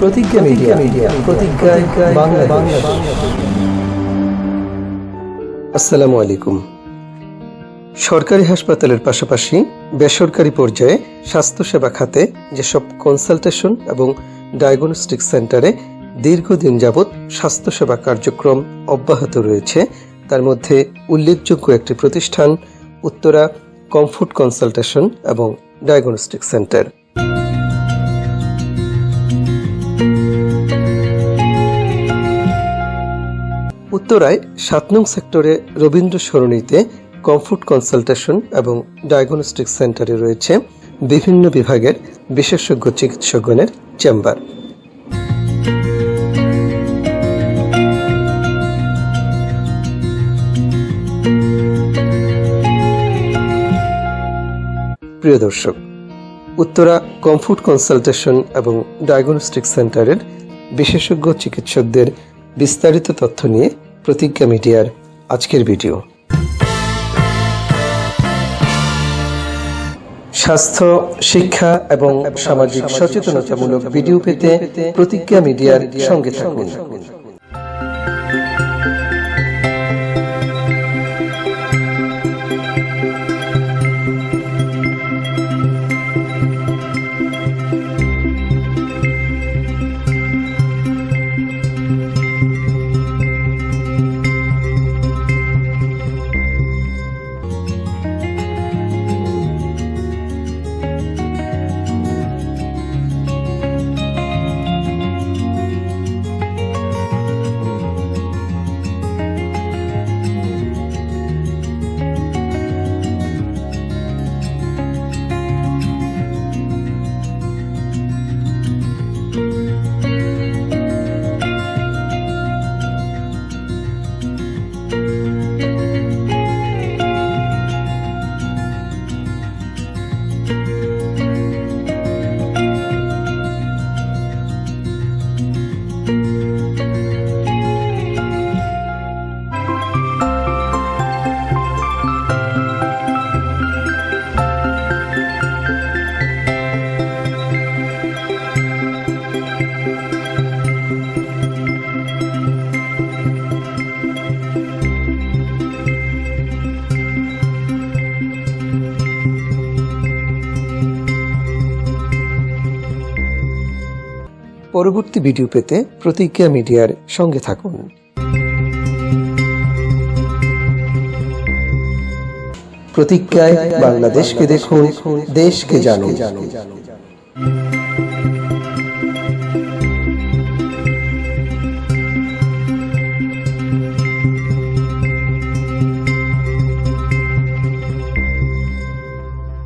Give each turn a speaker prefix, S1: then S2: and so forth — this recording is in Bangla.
S1: প্রতিজ্ঞা মিডিয়া মিডিয়া প্রতিজ্ঞায় বাংলাদেশ। আসসালামু আলাইকুম। সরকারি হাসপাতালের পাশাপাশি বেসরকারি পর্যায়ে স্বাস্থ্যসেবা খাতে যেসব কনসালটেশন এবং ডায়াগনস্টিক সেন্টারে দীর্ঘদিন যাবৎ স্বাস্থ্যসেবা কার্যক্রম অব্যাহত রয়েছে তার মধ্যে উল্লেখযোগ্য একটি প্রতিষ্ঠান উত্তরা কমফোর্ট কনসালটেশন এবং ডায়াগনস্টিক সেন্টার উত্তরায় সাত নং সেক্টরে রবীন্দ্র সরণিতে কমফোর্ট কনসালটেশন এবং ডায়াগনস্টিক সেন্টারে রয়েছে বিভিন্ন বিভাগের বিশেষজ্ঞ চিকিৎসকগণের চেম্বার। প্রিয় দর্শক, উত্তরা কমফোর্ট কনসালটেশন এবং ডায়াগনস্টিক সেন্টারের বিশেষজ্ঞ চিকিৎসকদের বিস্তারিত তথ্য নিয়ে প্রতিজ্ঞা মিডিয়ার আজকের ভিডিও। স্বাস্থ্য, শিক্ষা এবং সামাজিক সচেতনতামূলক ভিডিও পেতে প্রতিজ্ঞা মিডিয়ার সঙ্গে থাকুন। পরবর্তী ভিডিও পেতে প্রতিজ্ঞা মিডিয়ার সঙ্গে থাকুন। প্রতিজ্ঞায় বাংলাদেশকে দেখুন দেশকে জানুন।